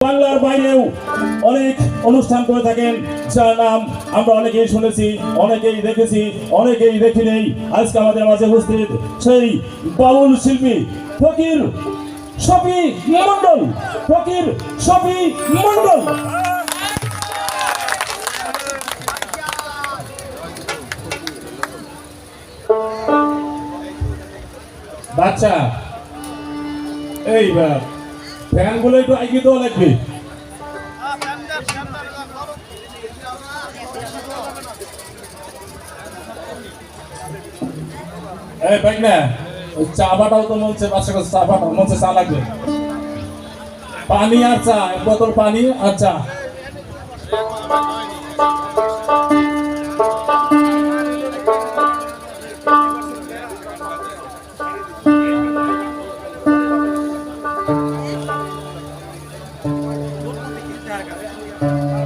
বাংলার বাইরেও অনেক অনুষ্ঠান করে থাকেন, যার নাম আমরা অনেকেই শুনেছি, অনেকেই দেখেছি, অনেকেই দেখি নেই। আজকে আমাদের মাঝে উপস্থিত সেই বাউল শিল্পী ফকির শফি মন্ডল ফকির শফি মন্ডল বাচ্চা এই একটু আগিয়ে দেওয়া লাগবে। এই না চা তো বাচ্চা চা লাগবে। পানি আর চা, এক বোতল পানি আর চা। বাবু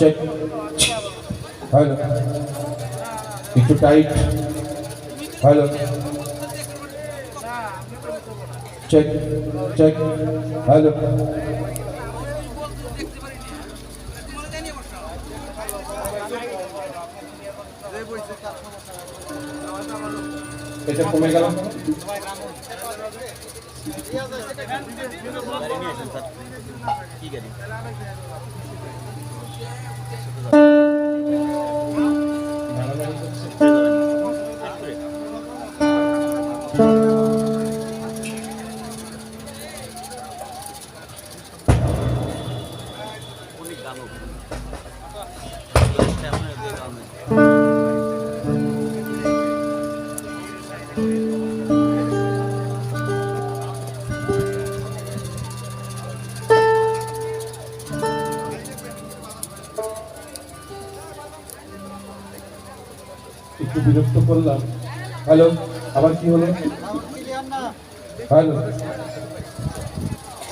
চেক হ্যালো একটু tight hello check check hello এটা কমে গেল। একটু বিরক্ত করলাম। হ্যালো, আবার কি হলো? হ্যালো।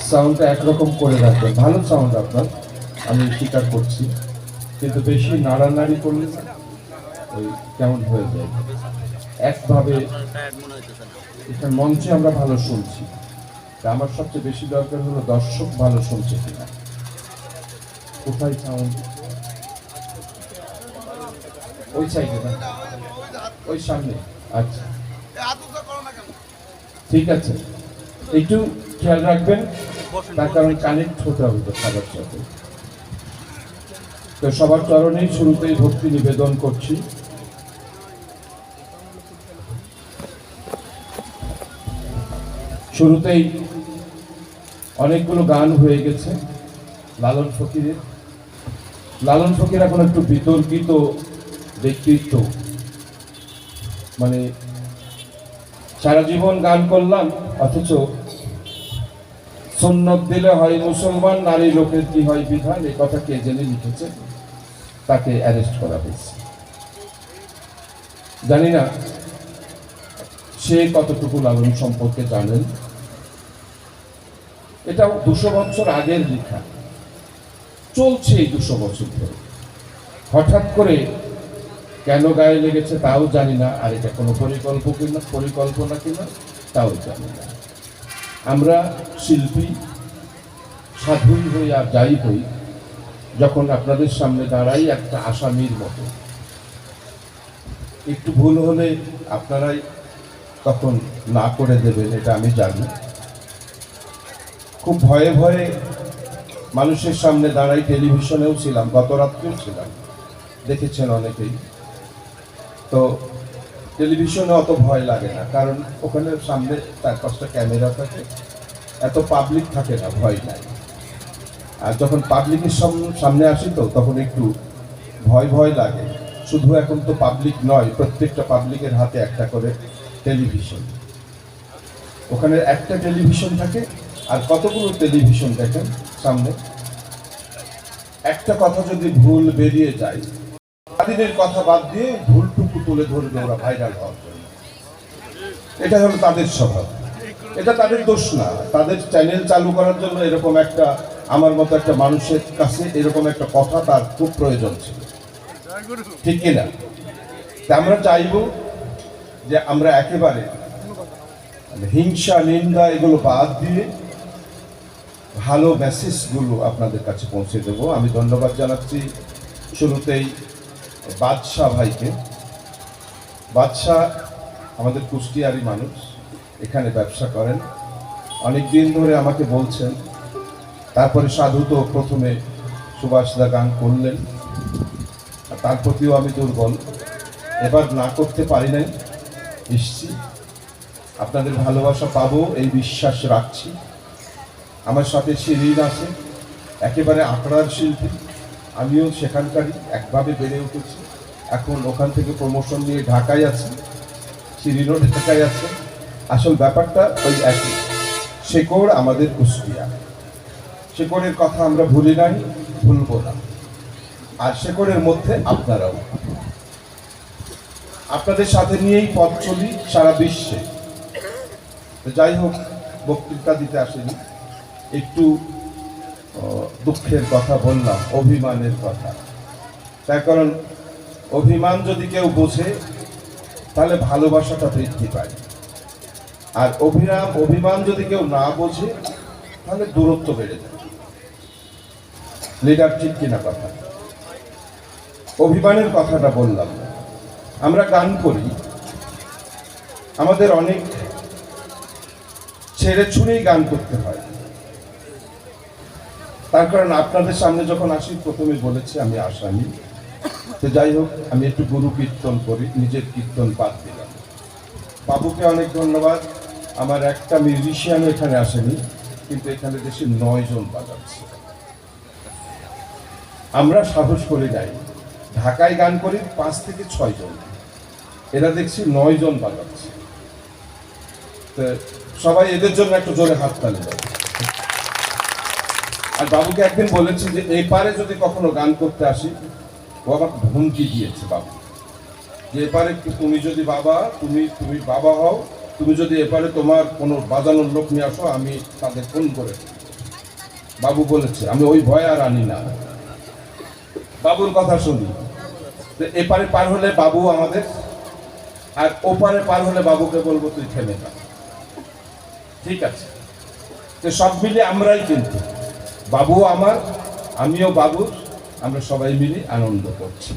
সাউন্ডটা একরকম করে রাখবেন ভালো সাউন্ড আপনার। আমি স্বীকার করছি। কিন্তু বেশি নাড়ানাড়ি করলে ওই কেমন হয়ে যায়? একভাবে এখানে মঞ্চে আমরা ভালো শুনছি। আমার সবচেয়ে বেশি দরকার হলো দর্শক ভালো শুনছে কিনা। কোথায় সাউন্ড ওই সাইডে না? ওই সামনে। আচ্ছা। ঠিক আছে। একটু খেয়াল রাখবেন তার কারণ কানেক্ট হতে হবে তো সবার সাথে। তো সবার চরণেই শুরুতেই ভক্তি নিবেদন করছি। শুরুতেই অনেকগুলো গান হয়ে গেছে লালন ফকিরের। লালন ফকির এখন একটু বিতর্কিত ব্যক্তিত্ব। মানে সারা জীবন গান করলাম, অথচ সুন্নত দিলে হয় মুসলমান, নারী লোকের কি হয় বিধান? এই কথা কে জেনে লিখেছে? তাকে অ্যারেস্ট করা হয়েছে। জানি না সে কতটুকু লালন সম্পর্কে জানেন। এটাও দুশো বছর আগের লেখা। চলছে এই দুশো বছর ধরে। হঠাৎ করে কেন গায়ে লেগেছে তাও জানি না, আর এটা কোনো পরিকল্প কিনা পরিকল্পনা কিনা, তাও জানি না। আমরা শিল্পী, সাধুই হই আর যাই হই, যখন আপনাদের সামনে দাঁড়াই একটা আসামির মতো। একটু ভুল হলে আপনারাই তখন না করে দেবেন, এটা আমি জানি। খুব ভয়ে ভয়ে মানুষের সামনে দাঁড়াই টেলিভিশনেও ছিলাম, গত রাত্রেও ছিলাম। দেখেছেন অনেকেই। তো টেলিভিশনে অত ভয় লাগে না, কারণ ওখানে সামনে চার পাঁচটা ক্যামেরা থাকে, এত পাবলিক থাকে না, ভয় নাই। আর যখন পাবলিকের সামনে আসি তো, তখন একটু ভয় ভয় লাগে। শুধু এখন তো পাবলিক নয়, প্রত্যেকটা পাবলিকের হাতে একটা করে টেলিভিশন ওখানে একটা টেলিভিশন থাকে, আর কতগুলো টেলিভিশন দেখেন সামনে? একটা কথা যদি ভুল বেরিয়ে যায় কথা বাদ দিয়ে ভুলটুকু তুলে ধরবে ওরা ভাইরাল হওয়ার জন্য। এটা হলো তাদের স্বভাব। এটা তাদের দোষ না। তাদের চ্যানেল চালু করার জন্য এরকম একটা, আমার মতো একটা মানুষের কাছে এরকম একটা কথা তার খুব প্রয়োজন ছিল। ঠিক কিনা তা আমরা চাইব যে আমরা একেবারে হিংসা, নিন্দা এগুলো বাদ দিয়ে ভালো মেসেজগুলো আপনাদের কাছে পৌঁছে দেব। আমি ধন্যবাদ জানাচ্ছি শুরুতেই বাদশাহ ভাইকে। বাদশাহ আমাদের কুষ্টিয়ারি মানুষ, এখানে ব্যবসা করেন। অনেক দিন ধরে আমাকে বলছেন, তারপরে সাধু তো প্রথমে সুভাষদা গান করলেন তার প্রতিও আমি দুর্বল। এবার না করতে পারি নাই এসছি আপনাদের ভালোবাসা পাবো, এই বিশ্বাস রাখছি। আমার সাথে শিরিন আছে, একেবারে আঁকড়ার শিল্পী, আমিও সেখানকারই একভাবে বেড়ে উঠেছি। এখন ওখান থেকে প্রমোশন নিয়ে ঢাকায় আছে শিরিনও ঢাকায় আছে। আসল ব্যাপারটা ওই একই। শেকড় আমাদের কুষ্টিয়া। শেকড়ের কথা আমরা ভুলি নাই, ভুলবো না। আর শেকড়ের মধ্যে আপনারাও। আপনাদের সাথে নিয়েই পথ চলি সারা বিশ্বে। যাই হোক, বক্তৃতা দিতে আসেনি। একটু দুঃখের কথা বললাম, অভিমানের কথা। তার কারণ অভিমান যদি কেউ বোঝে, তাহলে ভালোবাসাটা বৃদ্ধি পায়। আর অভিরাম, অভিমান যদি কেউ না বোঝে, তাহলে দূরত্ব বেড়ে যায়। লিডার ঠিক কিনা কথা? অভিমানের কথাটা বললাম। আমরা গান করি। আমাদের অনেক ছেড়ে ছুঁড়েই গান করতে হয়। তার কারণ আপনাদের সামনে যখন আসি, প্রথমে বলেছি, আমি আসামি। তো যাই হোক, আমি একটু গুরু কীর্তন করি, নিজের কীর্তন বাদ দিলাম। বাবুকে অনেক ধন্যবাদ। আমার একটা মিউজিশিয়ানও এখানে আসেনি, কিন্তু এখানে দেশে নয় জন বাজাচ্ছে। আমরা সাহস করে যাই ঢাকায় গান করি পাঁচ থেকে ছয় জন। এরা দেখছি নয় জন বাজাচ্ছে। তো সবাই এদের জন্য একটু জোরে হাত তালি আর বাবুকে একদিন বলেছি যে এই পারে যদি কখনো গান করতে আসি আমার হুমকি দিয়েছে বাবু। যে এপারে তুমি যদি বাবা, তুমি তুমি বাবা হও, তুমি যদি এপারে তোমার কোনো বাজানোর লোক নিয়ে আসো, আমি তাদের ফোন করে বাবু বলেছে, আমি ওই ভয় আর আনি না। বাবুর কথা শুনি। এপারে পার হলে বাবু আমাদের, আর ওপারে পার হলে বাবুকে বলব তুই থেমে যা। ঠিক আছে। তো সব মিলে আমরাই কিন্তু। বাবু আমার, আমিও বাবুর। আমরা সবাই মিলে আনন্দ করছি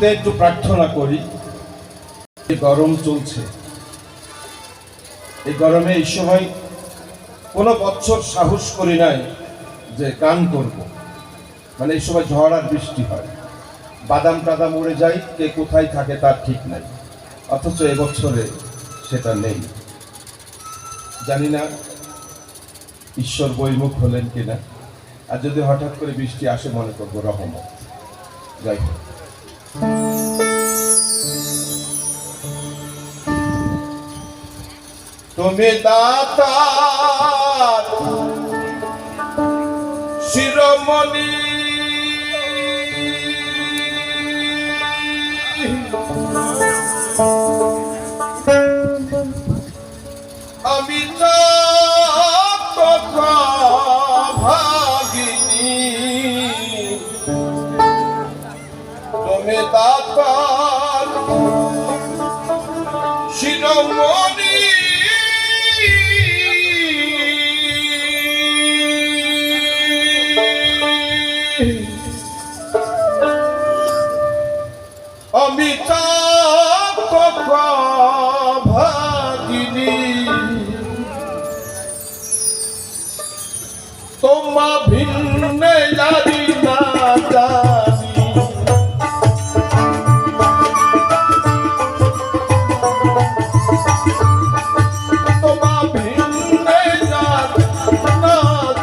শুরুতে একটু প্রার্থনা করি। গরম চলছে। এই গরমে এই সময় কোনো বছর সাহস করি নাই যে গান করব। মানে এই সময় ঝড় আর বৃষ্টি হয়। বাদাম টাদাম উড়ে যায় কে কোথায় থাকে তার ঠিক নাই। অথচ এবছরে সেটা নেই। জানি না ঈশ্বর বৈমুখ হলেন কিনা। আর যদি হঠাৎ করে বৃষ্টি আসে, মনে করব রহমত। যাই হোক। তুমি দাতা শিরোমণি।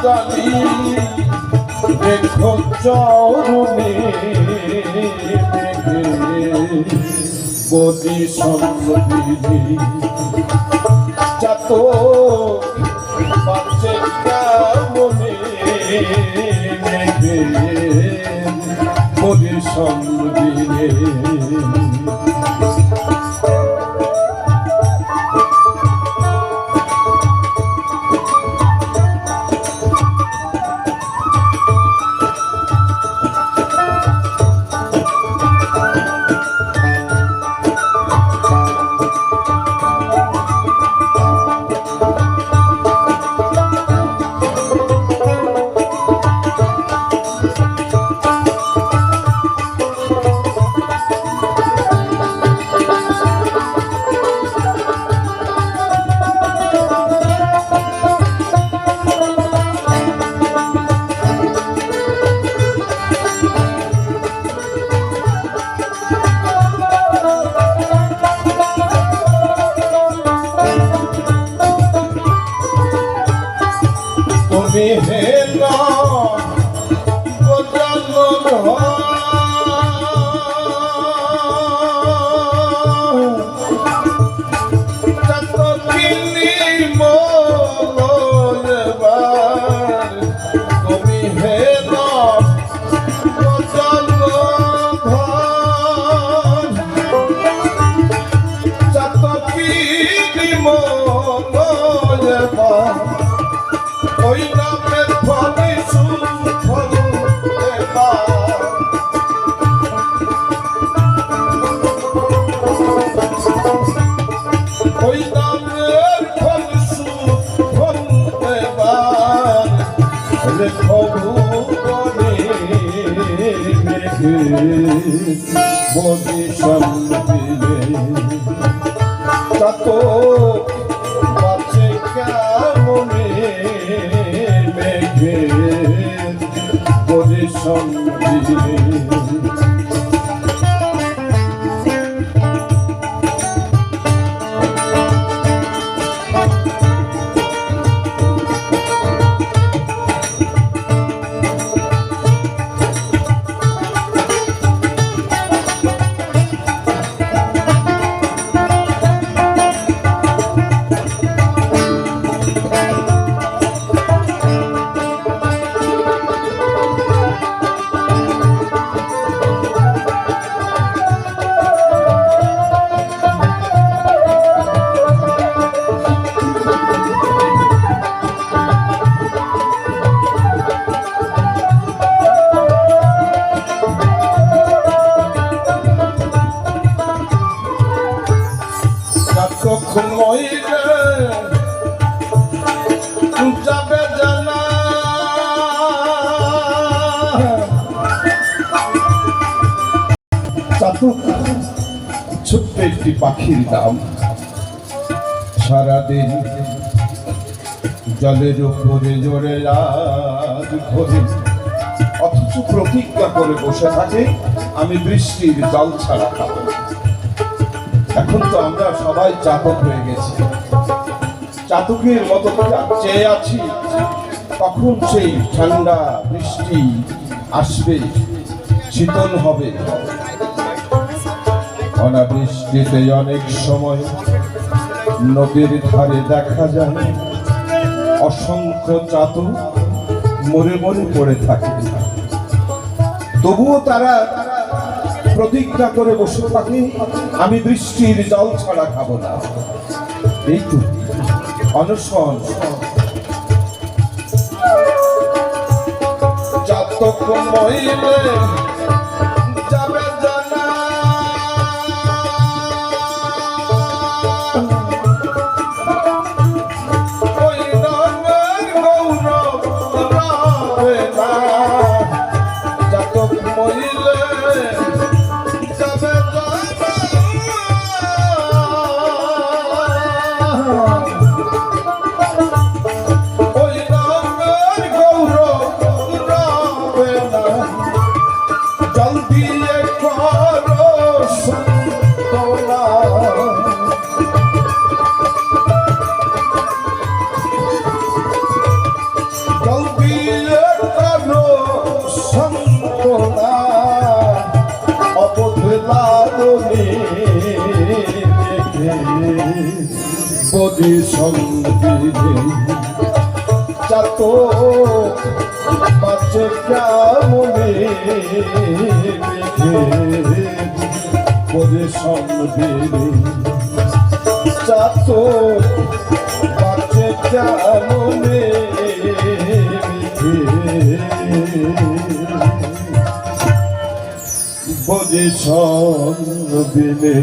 জানি দেখো চরণে বদি সমৃদ্ধি যত বাঁচে কেমনে মেঘে বদি সমৃদ্ধি মেঘে বদি সম্পিলে তত বাঁচে কেমনে মেঘে বলে সঙ্গিলে ছোট্ট একটি পাখির নাম সারাদিন জলের উপরে জোরে রাত ঘরে। অথচ প্রতিজ্ঞা করে বসে থাকে, আমি বৃষ্টির জল ছাড়া খাব। এখন তো আমরা সবাই চাতক হয়ে গেছি। চাতকের মতো চেয়ে আছি, তখন সেই ঠান্ডা বৃষ্টি আসবে, শীতল হবে। অনাবৃষ্টিতে অনেক সময় নদীর ধারে দেখা যায়, অসংখ্য চাতক মরে মরে পড়ে থাকে। তবুও তারা প্রতিজ্ঞা করে বসে থাকি, আমি বৃষ্টির জল ছাড়া খাব না। এই তো, অনশন। যতক্ষণ মহিলে বদি সঙ্গীরে চাত বাচ্চে দেখে বদি চাত বাচ্চে দেখে বদি সঙ্গীরে